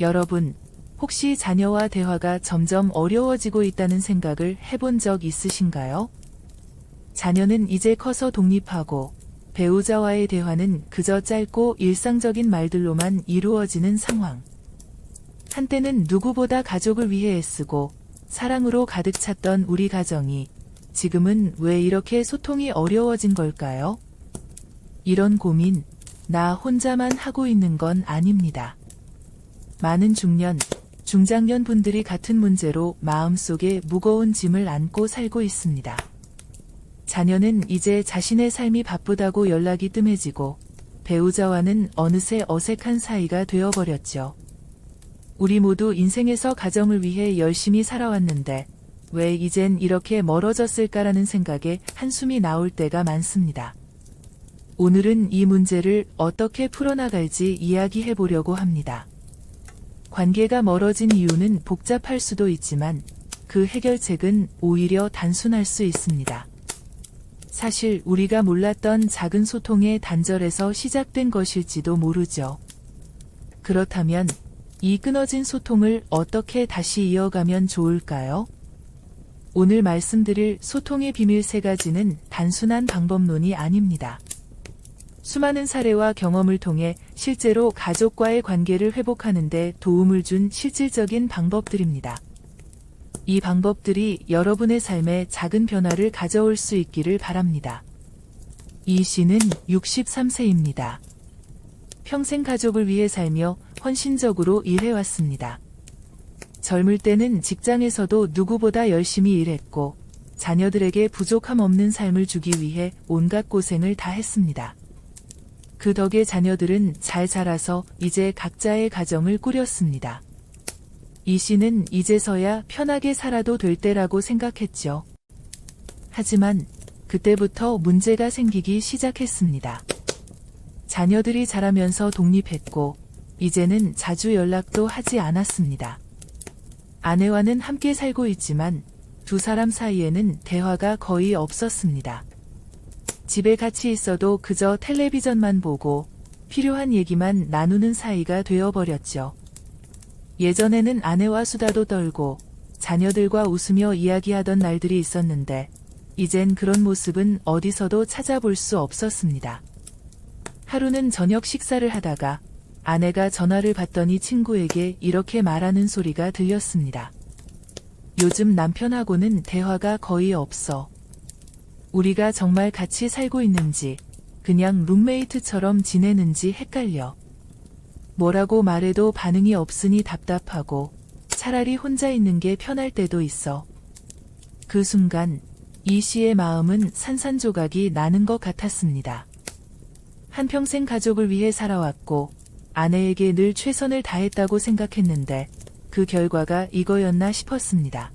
여러분, 혹시 자녀와 대화가 점점 어려워지고 있다는 생각을 해본 적 있으신가요? 자녀는 이제 커서 독립하고 배우자와의 대화는 그저 짧고 일상적인 말들로만 이루어지는 상황. 한때는 누구보다 가족을 위해 애쓰고 사랑으로 가득 찼던 우리 가정이 지금은 왜 이렇게 소통이 어려워진 걸까요? 이런 고민, 나 혼자만 하고 있는 건 아닙니다. 많은 중년, 중장년 분들이 같은 문제로 마음속에 무거운 짐을 안고 살고 있습니다. 자녀는 이제 자신의 삶이 바쁘다고 연락이 뜸해지고 배우자와는 어느새 어색한 사이가 되어버렸죠. 우리 모두 인생에서 가정을 위해 열심히 살아왔는데 왜 이젠 이렇게 멀어졌을까라는 생각에 한숨이 나올 때가 많습니다. 오늘은 이 문제를 어떻게 풀어나갈지 이야기해 보려고 합니다. 관계가 멀어진 이유는 복잡할 수도 있지만 그 해결책은 오히려 단순할 수 있습니다. 사실 우리가 몰랐던 작은 소통의 단절에서 시작된 것일지도 모르죠. 그렇다면 이 끊어진 소통을 어떻게 다시 이어가면 좋을까요? 오늘 말씀드릴 소통의 비밀 세 가지는 단순한 방법론이 아닙니다. 수많은 사례와 경험을 통해 실제로 가족과의 관계를 회복하는데 도움을 준 실질적인 방법들입니다. 이 방법들이 여러분의 삶에 작은 변화를 가져올 수 있기를 바랍니다. 이 씨는 63세입니다. 평생 가족을 위해 살며 헌신적으로 일해왔습니다. 젊을 때는 직장에서도 누구보다 열심히 일했고 자녀들에게 부족함 없는 삶을 주기 위해 온갖 고생을 다 했습니다. 그 덕에 자녀들은 잘 자라서 이제 각자의 가정을 꾸렸습니다. 이 씨는 이제서야 편하게 살아도 될 때라고 생각했죠. 하지만 그때부터 문제가 생기기 시작했습니다. 자녀들이 자라면서 독립했고 이제는 자주 연락도 하지 않았습니다. 아내와는 함께 살고 있지만 두 사람 사이에는 대화가 거의 없었습니다. 집에 같이 있어도 그저 텔레비전만 보고 필요한 얘기만 나누는 사이가 되어버렸죠. 예전에는 아내와 수다도 떨고 자녀들과 웃으며 이야기하던 날들이 있었는데 이젠 그런 모습은 어디서도 찾아볼 수 없었습니다. 하루는 저녁 식사를 하다가 아내가 전화를 받더니 친구에게 이렇게 말하는 소리가 들렸습니다. 요즘 남편하고는 대화가 거의 없어. 우리가 정말 같이 살고 있는지, 그냥 룸메이트처럼 지내는지 헷갈려. 뭐라고 말해도 반응이 없으니 답답하고, 차라리 혼자 있는 게 편할 때도 있어. 그 순간, 이 씨의 마음은 산산조각이 나는 것 같았습니다. 한평생 가족을 위해 살아왔고, 아내에게 늘 최선을 다했다고 생각했는데, 그 결과가 이거였나 싶었습니다.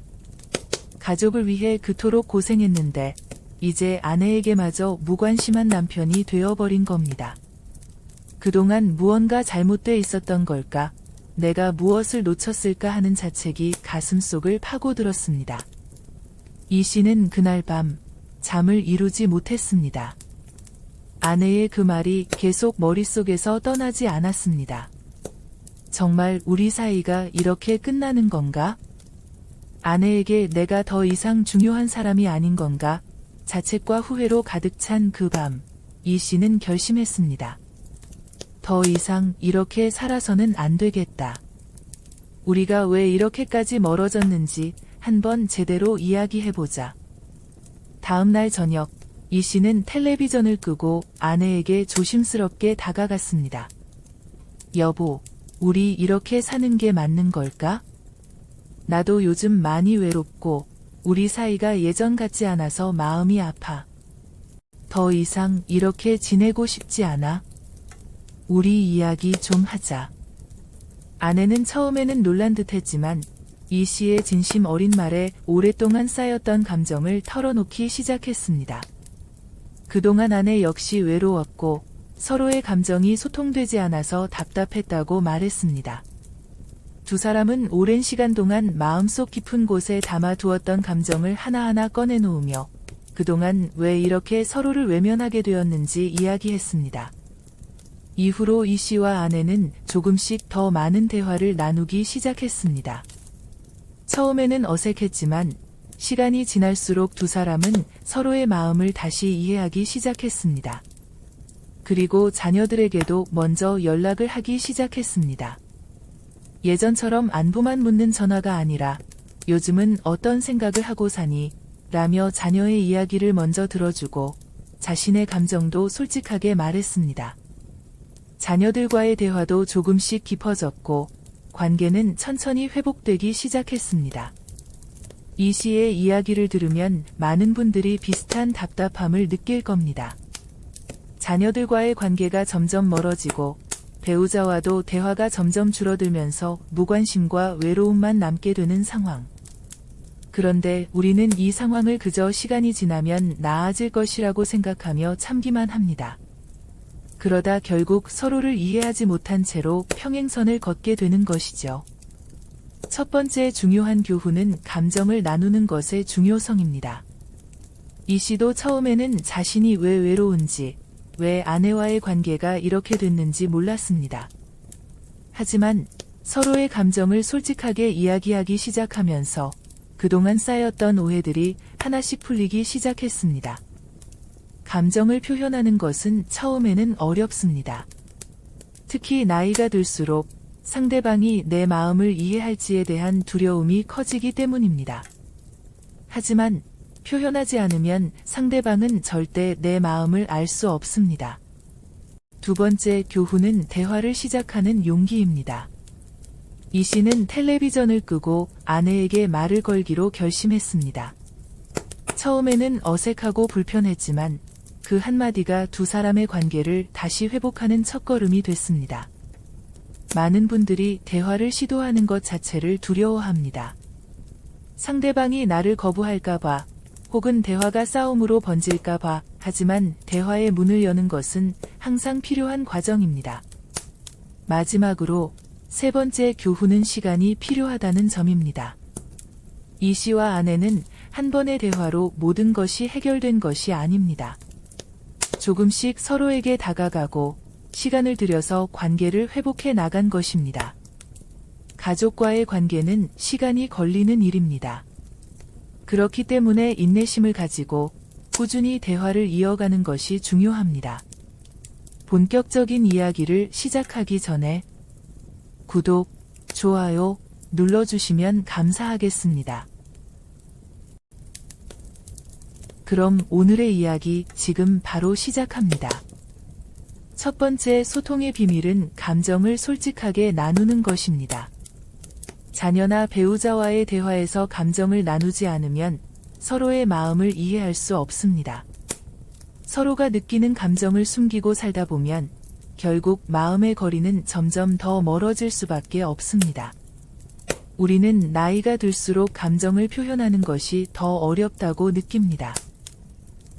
가족을 위해 그토록 고생했는데, 이제 아내에게마저 무관심한 남편이 되어버린 겁니다. 그동안 무언가 잘못돼 있었던 걸까? 내가 무엇을 놓쳤을까 하는 자책이 가슴 속을 파고들었습니다. 이 씨는 그날 밤 잠을 이루지 못했습니다. 아내의 그 말이 계속 머릿속에서 떠나지 않았습니다. 정말 우리 사이가 이렇게 끝나는 건가? 아내에게 내가 더 이상 중요한 사람이 아닌 건가? 자책과 후회로 가득 찬 그 밤, 이 씨는 결심했습니다. 더 이상 이렇게 살아서는 안 되겠다. 우리가 왜 이렇게까지 멀어졌는지 한번 제대로 이야기해보자. 다음 날 저녁, 이 씨는 텔레비전을 끄고 아내에게 조심스럽게 다가갔습니다. 여보, 우리 이렇게 사는 게 맞는 걸까? 나도 요즘 많이 외롭고 우리 사이가 예전 같지 않아서 마음이 아파. 더 이상 이렇게 지내고 싶지 않아. 우리 이야기 좀 하자. 아내는 처음에는 놀란 듯 했지만 이 씨의 진심 어린 말에 오랫동안 쌓였던 감정을 털어놓기 시작했습니다. 그동안 아내 역시 외로웠고 서로의 감정이 소통되지 않아서 답답했다고 말했습니다. 두 사람은 오랜 시간 동안 마음속 깊은 곳에 담아두었던 감정을 하나하나 꺼내놓으며 그동안 왜 이렇게 서로를 외면하게 되었는지 이야기했습니다. 이후로 이 씨와 아내는 조금씩 더 많은 대화를 나누기 시작했습니다. 처음에는 어색했지만 시간이 지날수록 두 사람은 서로의 마음을 다시 이해하기 시작했습니다. 그리고 자녀들에게도 먼저 연락을 하기 시작했습니다. 예전처럼 안부만 묻는 전화가 아니라 요즘은 어떤 생각을 하고 사니? 라며 자녀의 이야기를 먼저 들어주고 자신의 감정도 솔직하게 말했습니다. 자녀들과의 대화도 조금씩 깊어졌고 관계는 천천히 회복되기 시작했습니다. 이 씨의 이야기를 들으면 많은 분들이 비슷한 답답함을 느낄 겁니다. 자녀들과의 관계가 점점 멀어지고 배우자와도 대화가 점점 줄어들면서 무관심과 외로움만 남게 되는 상황. 그런데 우리는 이 상황을 그저 시간이 지나면 나아질 것이라고 생각하며 참기만 합니다. 그러다 결국 서로를 이해하지 못한 채로 평행선을 걷게 되는 것이죠. 첫 번째 중요한 교훈은 감정을 나누는 것의 중요성입니다. 이 씨도 처음에는 자신이 왜 외로운지, 왜 아내와의 관계가 이렇게 됐는지 몰랐습니다. 하지만 서로의 감정을 솔직하게 이야기하기 시작하면서 그동안 쌓였던 오해들이 하나씩 풀리기 시작했습니다. 감정을 표현하는 것은 처음에는 어렵습니다. 특히 나이가 들수록 상대방이 내 마음을 이해할지에 대한 두려움이 커지기 때문입니다. 하지만 표현하지 않으면 상대방은 절대 내 마음을 알 수 없습니다. 두 번째 교훈은 대화를 시작하는 용기입니다. 이 씨는 텔레비전을 끄고 아내에게 말을 걸기로 결심했습니다. 처음에는 어색하고 불편했지만 그 한마디가 두 사람의 관계를 다시 회복하는 첫걸음이 됐습니다. 많은 분들이 대화를 시도하는 것 자체를 두려워합니다. 상대방이 나를 거부할까봐 혹은 대화가 싸움으로 번질까 봐 하지만 대화의 문을 여는 것은 항상 필요한 과정입니다. 마지막으로 세 번째 교훈은 시간이 필요하다는 점입니다. 이 씨와 아내는 한 번의 대화로 모든 것이 해결된 것이 아닙니다. 조금씩 서로에게 다가가고 시간을 들여서 관계를 회복해 나간 것입니다. 가족과의 관계는 시간이 걸리는 일입니다. 그렇기 때문에 인내심을 가지고 꾸준히 대화를 이어가는 것이 중요합니다. 본격적인 이야기를 시작하기 전에 구독, 좋아요 눌러주시면 감사하겠습니다. 그럼 오늘의 이야기 지금 바로 시작합니다. 첫 번째 소통의 비밀은 감정을 솔직하게 나누는 것입니다. 자녀나 배우자와의 대화에서 감정을 나누지 않으면 서로의 마음을 이해할 수 없습니다. 서로가 느끼는 감정을 숨기고 살다 보면 결국 마음의 거리는 점점 더 멀어질 수밖에 없습니다. 우리는 나이가 들수록 감정을 표현하는 것이 더 어렵다고 느낍니다.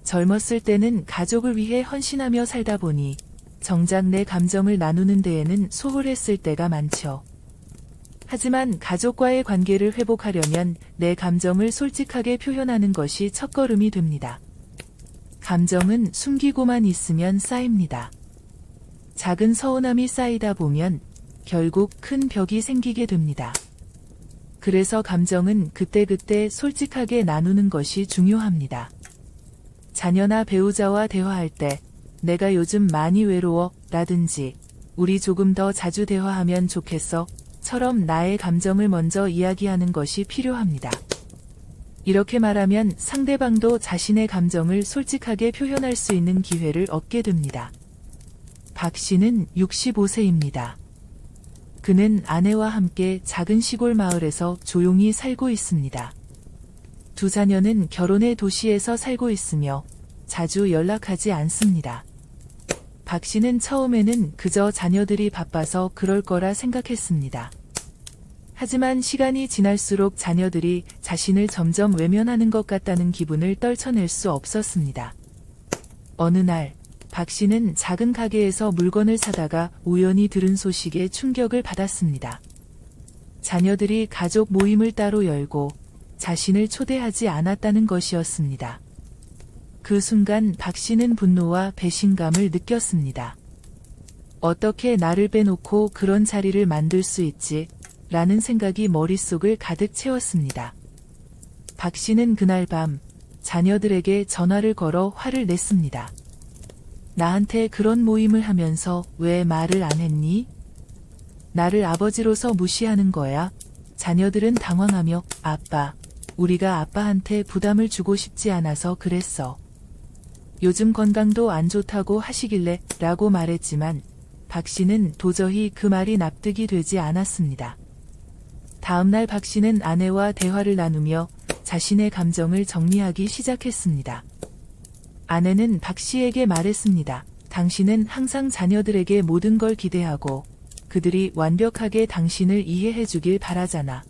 젊었을 때는 가족을 위해 헌신하며 살다 보니 정작 내 감정을 나누는 데에는 소홀했을 때가 많죠. 하지만 가족과의 관계를 회복하려면 내 감정을 솔직하게 표현하는 것이 첫걸음이 됩니다. 감정은 숨기고만 있으면 쌓입니다. 작은 서운함이 쌓이다 보면 결국 큰 벽이 생기게 됩니다. 그래서 감정은 그때그때 솔직하게 나누는 것이 중요합니다. 자녀나 배우자와 대화할 때 내가 요즘 많이 외로워 라든지 우리 조금 더 자주 대화하면 좋겠어 처럼 나의 감정을 먼저 이야기하는 것이 필요합니다. 이렇게 말하면 상대방도 자신의 감정을 솔직하게 표현할 수 있는 기회를 얻게 됩니다. 박 씨는 65세입니다. 그는 아내와 함께 작은 시골 마을에서 조용히 살고 있습니다. 두 자녀는 결혼의 도시에서 살고 있으며 자주 연락하지 않습니다. 박 씨는 처음에는 그저 자녀들이 바빠서 그럴 거라 생각했습니다. 하지만 시간이 지날수록 자녀들이 자신을 점점 외면하는 것 같다는 기분을 떨쳐낼 수 없었습니다. 어느 날, 박 씨는 작은 가게에서 물건을 사다가 우연히 들은 소식에 충격을 받았습니다. 자녀들이 가족 모임을 따로 열고 자신을 초대하지 않았다는 것이었습니다. 그 순간 박 씨는 분노와 배신감을 느꼈습니다. 어떻게 나를 빼놓고 그런 자리를 만들 수 있지? 라는 생각이 머릿속을 가득 채웠습니다. 박 씨는 그날 밤 자녀들에게 전화를 걸어 화를 냈습니다. 나한테 그런 모임을 하면서 왜 말을 안 했니? 나를 아버지로서 무시하는 거야? 자녀들은 당황하며 아빠, 우리가 아빠한테 부담을 주고 싶지 않아서 그랬어. 요즘 건강도 안 좋다고 하시길래 라고 말했지만 박 씨는 도저히 그 말이 납득이 되지 않았습니다. 다음날 박 씨는 아내와 대화를 나누며 자신의 감정을 정리하기 시작했습니다. 아내는 박 씨에게 말했습니다. 당신은 항상 자녀들에게 모든 걸 기대하고 그들이 완벽하게 당신을 이해해 주길 바라잖아.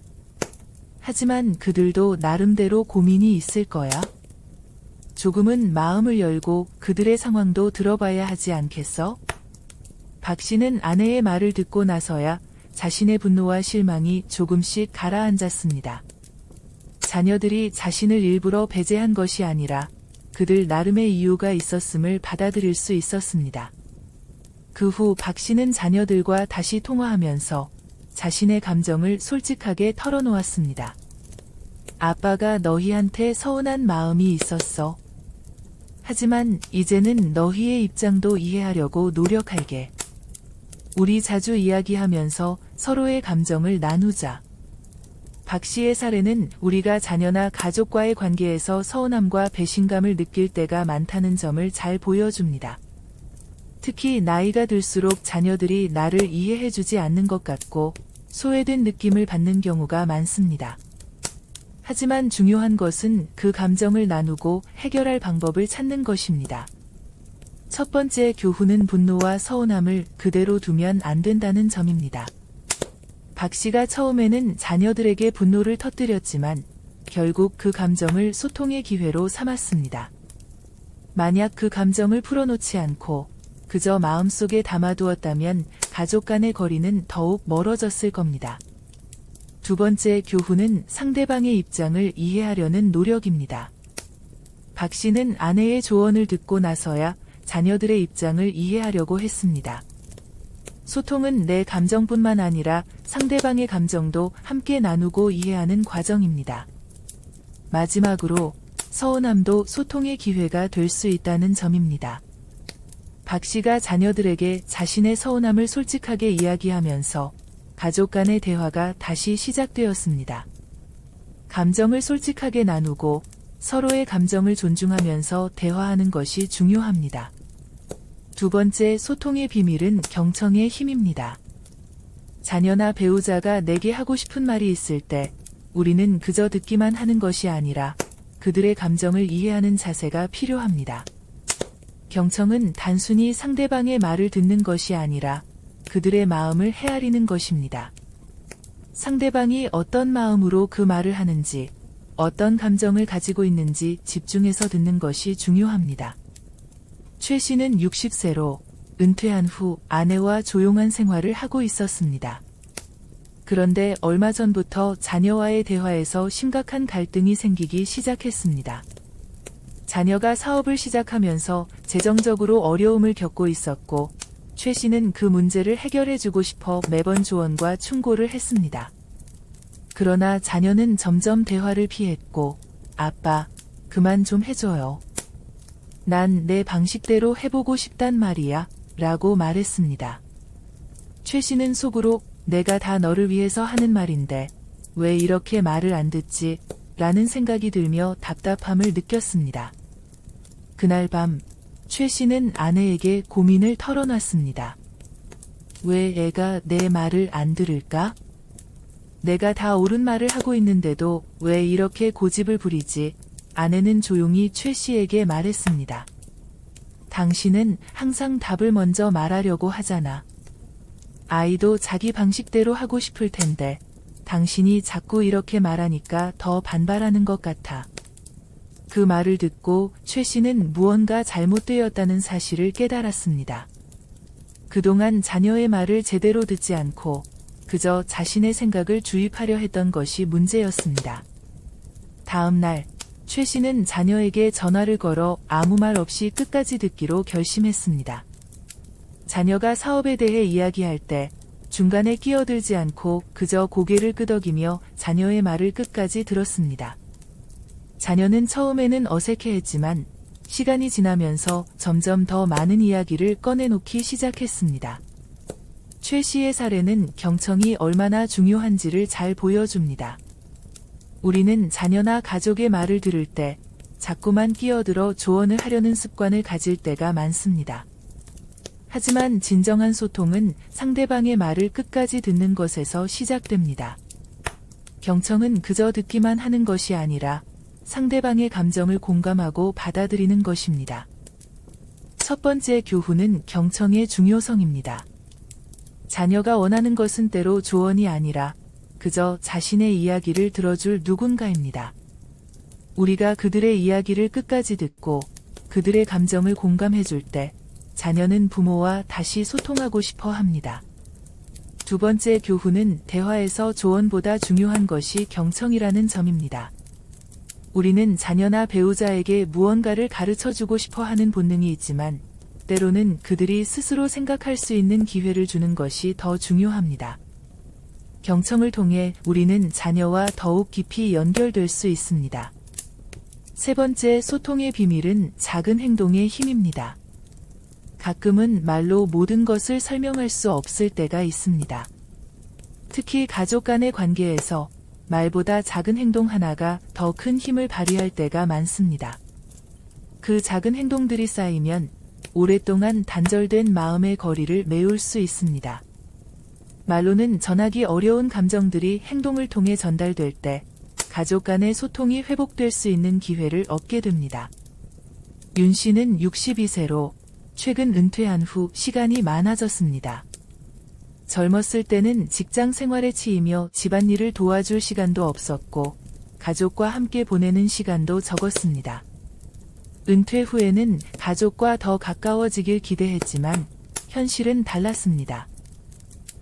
하지만 그들도 나름대로 고민이 있을 거야. 조금은 마음을 열고 그들의 상황도 들어봐야 하지 않겠어? 박 씨는 아내의 말을 듣고 나서야 자신의 분노와 실망이 조금씩 가라앉았습니다. 자녀들이 자신을 일부러 배제한 것이 아니라 그들 나름의 이유가 있었음을 받아들일 수 있었습니다. 그 후 박 씨는 자녀들과 다시 통화하면서 자신의 감정을 솔직하게 털어놓았습니다. 아빠가 너희한테 서운한 마음이 있었어. 하지만 이제는 너희의 입장도 이해하려고 노력할게. 우리 자주 이야기하면서 서로의 감정을 나누자. 박 씨의 사례는 우리가 자녀나 가족과의 관계에서 서운함과 배신감을 느낄 때가 많다는 점을 잘 보여줍니다. 특히 나이가 들수록 자녀들이 나를 이해해주지 않는 것 같고 소외된 느낌을 받는 경우가 많습니다. 하지만 중요한 것은 그 감정을 나누고 해결할 방법을 찾는 것입니다. 첫 번째 교훈은 분노와 서운함을 그대로 두면 안 된다는 점입니다. 박 씨가 처음에는 자녀들에게 분노를 터뜨렸지만 결국 그 감정을 소통의 기회로 삼았습니다. 만약 그 감정을 풀어놓지 않고 그저 마음속에 담아두었다면 가족 간의 거리는 더욱 멀어졌을 겁니다. 두 번째 교훈은 상대방의 입장을 이해하려는 노력입니다. 박 씨는 아내의 조언을 듣고 나서야 자녀들의 입장을 이해하려고 했습니다. 소통은 내 감정뿐만 아니라 상대방의 감정도 함께 나누고 이해하는 과정입니다. 마지막으로 서운함도 소통의 기회가 될 수 있다는 점입니다. 박 씨가 자녀들에게 자신의 서운함을 솔직하게 이야기하면서 가족 간의 대화가 다시 시작되었습니다. 감정을 솔직하게 나누고 서로의 감정을 존중하면서 대화하는 것이 중요합니다. 두 번째 소통의 비밀은 경청의 힘입니다. 자녀나 배우자가 내게 하고 싶은 말이 있을 때 우리는 그저 듣기만 하는 것이 아니라 그들의 감정을 이해하는 자세가 필요합니다. 경청은 단순히 상대방의 말을 듣는 것이 아니라 그들의 마음을 헤아리는 것입니다. 상대방이 어떤 마음으로 그 말을 하는지, 어떤 감정을 가지고 있는지 집중해서 듣는 것이 중요합니다. 최 씨는 60세로 은퇴한 후 아내와 조용한 생활을 하고 있었습니다. 그런데 얼마 전부터 자녀와의 대화에서 심각한 갈등이 생기기 시작했습니다. 자녀가 사업을 시작하면서 재정적으로 어려움을 겪고 있었고, 최 씨는 그 문제를 해결해주고 싶어 매번 조언과 충고를 했습니다. 그러나 자녀는 점점 대화를 피했고, 아빠, 그만 좀 해줘요. 난 내 방식대로 해보고 싶단 말이야, 라고 말했습니다. 최 씨는 속으로 내가 다 너를 위해서 하는 말인데, 왜 이렇게 말을 안 듣지? 라는 생각이 들며 답답함을 느꼈습니다. 그날 밤, 최 씨는 아내에게 고민을 털어놨습니다. 왜 애가 내 말을 안 들을까? 내가 다 옳은 말을 하고 있는데도 왜 이렇게 고집을 부리지? 아내는 조용히 최 씨에게 말했습니다. 당신은 항상 답을 먼저 말하려고 하잖아. 아이도 자기 방식대로 하고 싶을 텐데, 당신이 자꾸 이렇게 말하니까 더 반발하는 것 같아. 그 말을 듣고 최 씨는 무언가 잘못되었다는 사실을 깨달았습니다. 그동안 자녀의 말을 제대로 듣지 않고 그저 자신의 생각을 주입하려 했던 것이 문제였습니다. 다음 날, 최 씨는 자녀에게 전화를 걸어 아무 말 없이 끝까지 듣기로 결심했습니다. 자녀가 사업에 대해 이야기할 때 중간에 끼어들지 않고 그저 고개를 끄덕이며 자녀의 말을 끝까지 들었습니다. 자녀는 처음에는 어색해했지만 시간이 지나면서 점점 더 많은 이야기를 꺼내놓기 시작했습니다. 최 씨의 사례는 경청이 얼마나 중요한지를 잘 보여줍니다. 우리는 자녀나 가족의 말을 들을 때 자꾸만 끼어들어 조언을 하려는 습관을 가질 때가 많습니다. 하지만 진정한 소통은 상대방의 말을 끝까지 듣는 것에서 시작됩니다. 경청은 그저 듣기만 하는 것이 아니라 상대방의 감정을 공감하고 받아들이는 것입니다. 첫 번째 교훈은 경청의 중요성입니다. 자녀가 원하는 것은 때로 조언이 아니라 그저 자신의 이야기를 들어줄 누군가입니다. 우리가 그들의 이야기를 끝까지 듣고 그들의 감정을 공감해 줄 때 자녀는 부모와 다시 소통하고 싶어 합니다. 두 번째 교훈은 대화에서 조언보다 중요한 것이 경청이라는 점입니다. 우리는 자녀나 배우자에게 무언가를 가르쳐 주고 싶어 하는 본능이 있지만 때로는 그들이 스스로 생각할 수 있는 기회를 주는 것이 더 중요합니다. 경청을 통해 우리는 자녀와 더욱 깊이 연결될 수 있습니다. 세 번째 소통의 비밀은 작은 행동의 힘입니다. 가끔은 말로 모든 것을 설명할 수 없을 때가 있습니다. 특히 가족 간의 관계에서 말보다 작은 행동 하나가 더 큰 힘을 발휘할 때가 많습니다. 그 작은 행동들이 쌓이면 오랫동안 단절된 마음의 거리를 메울 수 있습니다. 말로는 전하기 어려운 감정들이 행동을 통해 전달될 때 가족 간의 소통이 회복될 수 있는 기회를 얻게 됩니다. 윤 씨는 62세로 최근 은퇴한 후 시간이 많아졌습니다. 젊었을 때는 직장 생활에 치이며 집안일을 도와줄 시간도 없었고 가족과 함께 보내는 시간도 적었습니다. 은퇴 후에는 가족과 더 가까워지길 기대했지만 현실은 달랐습니다.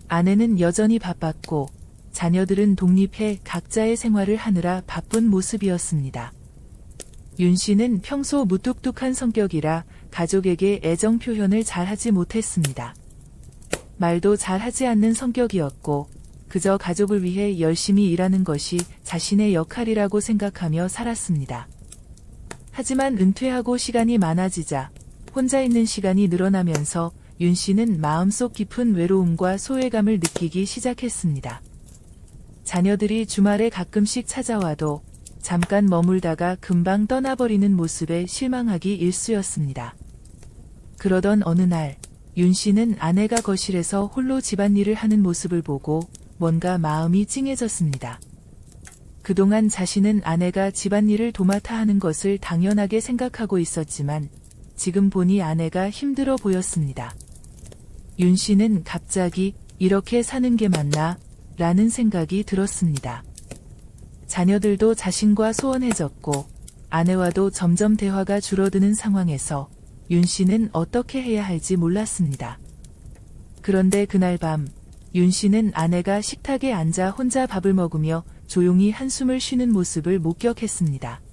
아내는 여전히 바빴고 자녀들은 독립해 각자의 생활을 하느라 바쁜 모습이었습니다. 윤 씨는 평소 무뚝뚝한 성격이라 가족에게 애정 표현을 잘 하지 못했습니다. 말도 잘 하지 않는 성격이었고 그저 가족을 위해 열심히 일하는 것이 자신의 역할이라고 생각하며 살았습니다. 하지만 은퇴하고 시간이 많아지자 혼자 있는 시간이 늘어나면서 윤 씨는 마음속 깊은 외로움과 소외감을 느끼기 시작했습니다. 자녀들이 주말에 가끔씩 찾아와도 잠깐 머물다가 금방 떠나버리는 모습에 실망하기 일쑤였습니다. 그러던 어느 날, 윤 씨는 아내가 거실에서 홀로 집안일을 하는 모습을 보고 뭔가 마음이 찡해졌습니다. 그동안 자신은 아내가 집안일을 도맡아 하는 것을 당연하게 생각하고 있었지만 지금 보니 아내가 힘들어 보였습니다. 윤 씨는 갑자기 이렇게 사는 게 맞나? 라는 생각이 들었습니다. 자녀들도 자신과 소원해졌고 아내와도 점점 대화가 줄어드는 상황에서 윤 씨는 어떻게 해야 할지 몰랐습니다. 그런데 그날 밤, 윤 씨는 아내가 식탁에 앉아 혼자 밥을 먹으며 조용히 한숨을 쉬는 모습을 목격했습니다.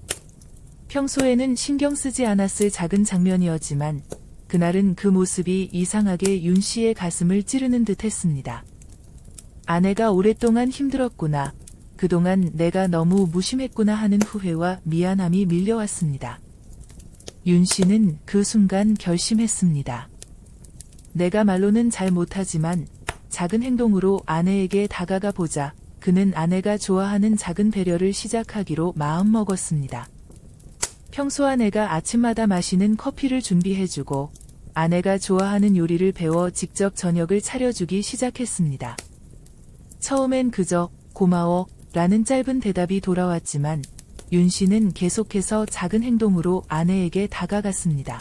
평소에는 신경 쓰지 않았을 작은 장면이었지만 그날은 그 모습이 이상하게 윤 씨의 가슴을 찌르는 듯 했습니다. 아내가 오랫동안 힘들었구나. 그동안 내가 너무 무심했구나 하는 후회와 미안함이 밀려왔습니다. 윤 씨는 그 순간 결심했습니다. 내가 말로는 잘 못하지만 작은 행동으로 아내에게 다가가 보자. 그는 아내가 좋아하는 작은 배려를 시작하기로 마음먹었습니다. 평소 아내가 아침마다 마시는 커피를 준비해주고 아내가 좋아하는 요리를 배워 직접 저녁을 차려주기 시작했습니다. 처음엔 그저 고마워 라는 짧은 대답이 돌아왔지만 윤 씨는 계속해서 작은 행동으로 아내에게 다가갔습니다.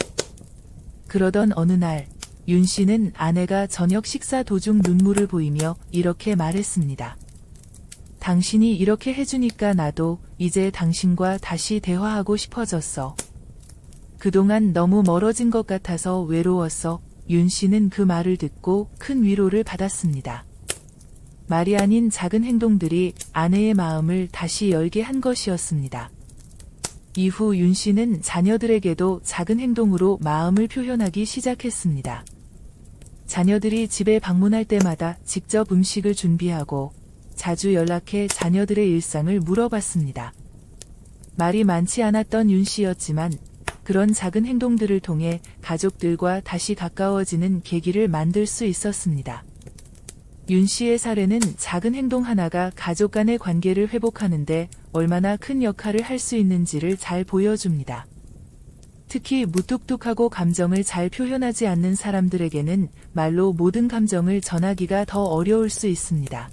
그러던 어느 날, 윤 씨는 아내가 저녁 식사 도중 눈물을 보이며 이렇게 말했습니다. 당신이 이렇게 해주니까 나도 이제 당신과 다시 대화하고 싶어졌어. 그동안 너무 멀어진 것 같아서 외로웠어. 윤 씨는 그 말을 듣고 큰 위로를 받았습니다. 말이 아닌 작은 행동들이 아내의 마음을 다시 열게 한 것이었습니다. 이후 윤 씨는 자녀들에게도 작은 행동으로 마음을 표현하기 시작했습니다. 자녀들이 집에 방문할 때마다 직접 음식을 준비하고 자주 연락해 자녀들의 일상을 물어봤습니다. 말이 많지 않았던 윤 씨였지만 그런 작은 행동들을 통해 가족들과 다시 가까워지는 계기를 만들 수 있었습니다. 윤 씨의 사례는 작은 행동 하나가 가족 간의 관계를 회복하는데 얼마나 큰 역할을 할 수 있는지를 잘 보여줍니다. 특히 무뚝뚝하고 감정을 잘 표현하지 않는 사람들에게는 말로 모든 감정을 전하기가 더 어려울 수 있습니다.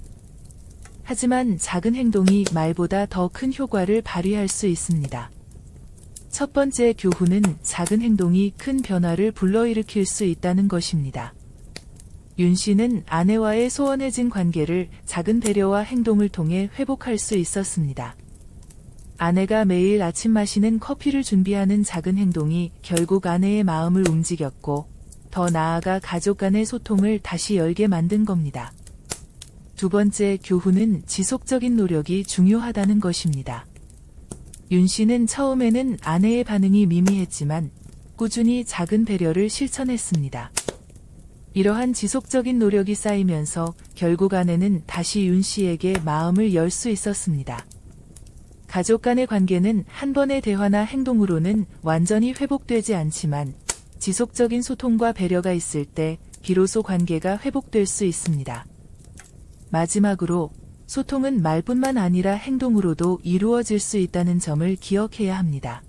하지만 작은 행동이 말보다 더 큰 효과를 발휘할 수 있습니다. 첫 번째 교훈은 작은 행동이 큰 변화를 불러일으킬 수 있다는 것입니다. 윤 씨는 아내와의 소원해진 관계를 작은 배려와 행동을 통해 회복할 수 있었습니다. 아내가 매일 아침 마시는 커피를 준비하는 작은 행동이 결국 아내의 마음을 움직였고, 더 나아가 가족 간의 소통을 다시 열게 만든 겁니다. 두 번째 교훈은 지속적인 노력이 중요하다는 것입니다. 윤 씨는 처음에는 아내의 반응이 미미했지만 꾸준히 작은 배려를 실천했습니다. 이러한 지속적인 노력이 쌓이면서 결국 아내는 다시 윤 씨에게 마음을 열 수 있었습니다. 가족 간의 관계는 한 번의 대화나 행동으로는 완전히 회복되지 않지만 지속적인 소통과 배려가 있을 때 비로소 관계가 회복될 수 있습니다. 마지막으로 소통은 말뿐만 아니라 행동으로도 이루어질 수 있다는 점을 기억해야 합니다.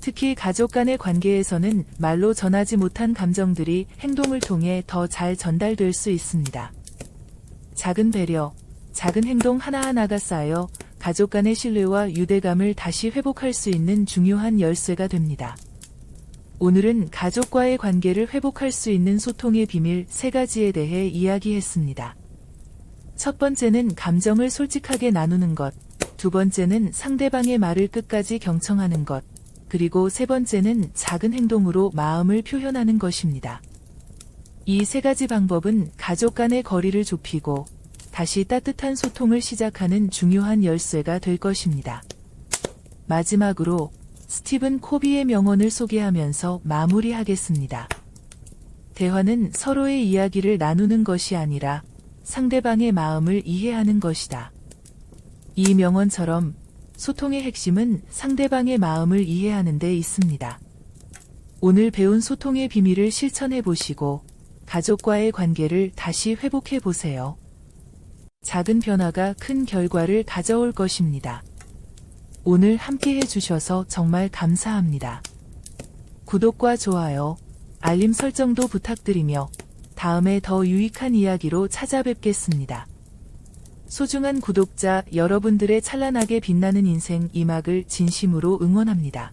특히 가족 간의 관계에서는 말로 전하지 못한 감정들이 행동을 통해 더 잘 전달될 수 있습니다. 작은 배려, 작은 행동 하나하나가 쌓여 가족 간의 신뢰와 유대감을 다시 회복할 수 있는 중요한 열쇠가 됩니다. 오늘은 가족과의 관계를 회복할 수 있는 소통의 비밀 세 가지에 대해 이야기했습니다. 첫 번째는 감정을 솔직하게 나누는 것, 두 번째는 상대방의 말을 끝까지 경청하는 것, 그리고 세 번째는 작은 행동으로 마음을 표현하는 것입니다. 이 세 가지 방법은 가족 간의 거리를 좁히고 다시 따뜻한 소통을 시작하는 중요한 열쇠가 될 것입니다. 마지막으로 스티븐 코비의 명언을 소개하면서 마무리하겠습니다. 대화는 서로의 이야기를 나누는 것이 아니라 상대방의 마음을 이해하는 것이다. 이 명언처럼 소통의 핵심은 상대방의 마음을 이해하는 데 있습니다. 오늘 배운 소통의 비밀을 실천해 보시고 가족과의 관계를 다시 회복해 보세요. 작은 변화가 큰 결과를 가져올 것입니다. 오늘 함께 해주셔서 정말 감사합니다. 구독과 좋아요, 알림 설정도 부탁드리며 다음에 더 유익한 이야기로 찾아뵙겠습니다. 소중한 구독자 여러분들의 찬란하게 빛나는 인생 이막을 진심으로 응원합니다.